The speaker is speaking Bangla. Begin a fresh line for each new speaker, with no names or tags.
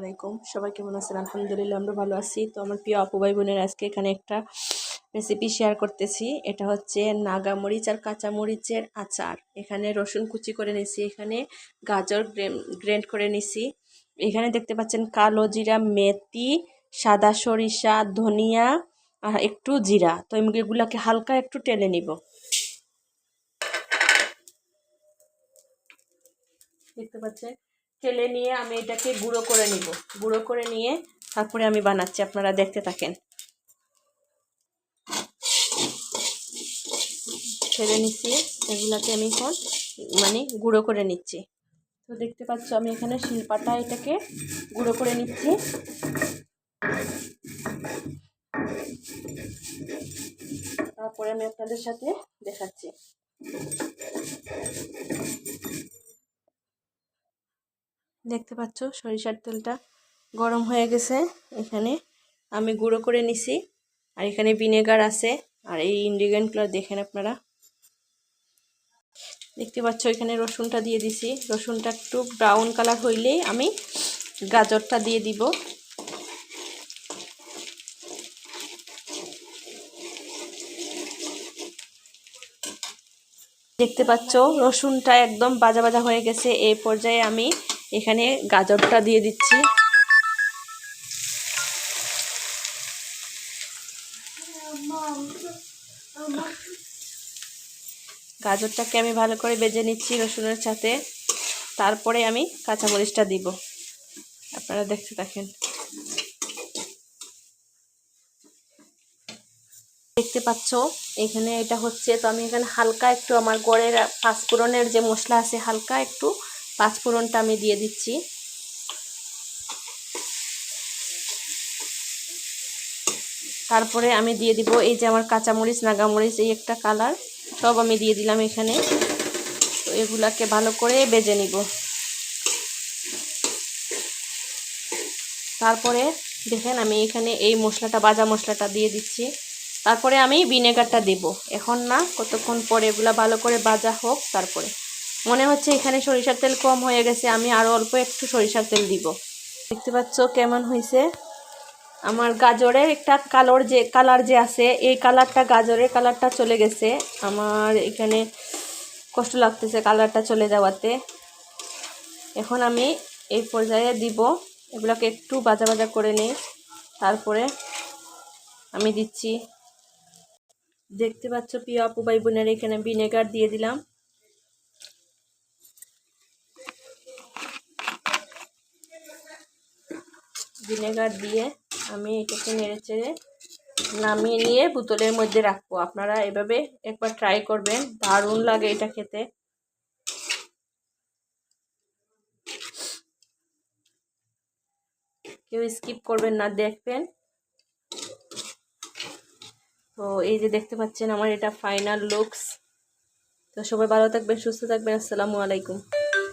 আলাইকুম। সবাই কেমন আছেন? আলহামদুলিল্লাহ, আমরা ভালো আছি। তো আমার প্রিয় আপু ভাই বোনের, আজকে এখানে একটা রেসিপি শেয়ার করতেছি। এটা হচ্ছে নাগা মরিচ আর কাঁচা মরিচের আচার। এখানে রসুন কুচি করে নিছি এখানে গাজর গ্রেন্ড করে নিছি এখানে দেখতে পাচ্ছেন কালো জিরা, মেথি, সাদা সরিষা, ধনিয়া আর একটু জিরা। তো এগুলাকে হালকা একটু টেলে নিব। দেখতে পাচ্ছেন ঠেলে নিয়ে আমি এটাকে গুঁড়ো করে নিব। গুঁড়ো করে নিয়ে তারপরে আমি বানাচ্ছি, আপনারা দেখতে থাকেন। ঠেলে নিচ্ছি, এগুলাকে আমি এখন মানে গুঁড়ো করে নিচ্ছি। তো দেখতে পাচ্ছ, আমি এখানে শিলপাটা এটাকে গুঁড়ো করে নিচ্ছি। তারপরে আমি আপনাদের সাথে দেখাচ্ছি। দেখতে পাচ্ছ সরিষার তেলটা গরম হয়ে গেছে। এখানে আমি গুঁড়ো করে নিছি। আর এখানে ভিনেগার আছে। আর এই ইনগ্রিডিয়েন্টগুলো দেখেন আপনারা। দেখতে পাচ্ছ এখানে রসুনটা দিয়ে দিছি। রসুনটা একটু ব্রাউন কালার হইলেই আমি গাজরটা দিয়ে দিব। দেখতে পাচ্ছ রসুনটা একদম বাজা বাজা হয়ে গেছে। এই পর্যায়ে আমি এখানে গাজরটা দিয়ে দিচ্ছি। গাজরটাকে আমি ভালো করে বেজে নিচ্ছি রসুনের সাথে। তারপরে আমি কাঁচামরিচটা দিব। আপনারা দেখতে থাকেন। দেখতে পাচ্ছ, এখানে এটা হচ্ছে, তো আমি এখানে হালকা একটু আমার গড়ের পাঁচফোড়নের যে মশলা আছে, হালকা একটু পাঁচফোড়নটা আমি দিয়ে দিচ্ছি। তারপরে আমি দিয়ে দিব এই যে আমার কাঁচামরিচ, নাগামরিচ, এই একটা কালার, সব আমি দিয়ে দিলাম এখানে। তো এগুলাকে ভালো করে বেজে নিব। তারপরে দেখেন আমি এখানে এই মশলাটা, বাজা মশলাটা দিয়ে দিচ্ছি। তারপরে আমি ভিনেগারটা দেব। এখন না, কতক্ষণ পরে এগুলা ভালো করে বাজা হোক, তারপরে। মনে হচ্ছে এখানে সরিষার তেল কম হয়ে গেছে, আমি আরও অল্প একটু সরিষার তেল দিব। দেখতে পাচ্ছ কেমন হয়েছে? আমার গাজরের একটা কালোর যে, কালার যে আছে, এই কালারটা গাজরের কালারটা চলে গেছে। আমার এখানে কষ্ট লাগতেছে কালারটা চলে যাওয়াতে। এখন আমি এই পর্যায়ে দিব, এগুলোকে একটু বাজা বাজা করে নিই। তারপরে আমি দিচ্ছি। দেখতে পাচ্ছ প্রিয় আপু ভাই বোনের এখানে ভিনেগার দিয়ে দিলাম। ভিনেগার দিয়ে আমি এটাকে নেড়ে চেড়ে নামিয়ে নিয়ে বোতলের মধ্যে রাখব। আপনারা এভাবে একবার ট্রাই করবেন, দারুণ লাগে এটা খেতে। কেউ স্কিপ করবেন না, দেখবেন। তো এই যে দেখতে পাচ্ছেন আমার এটা ফাইনাল লুকস তো সবাই ভালো থাকবেন, সুস্থ থাকবেন, আসসালামু আলাইকুম।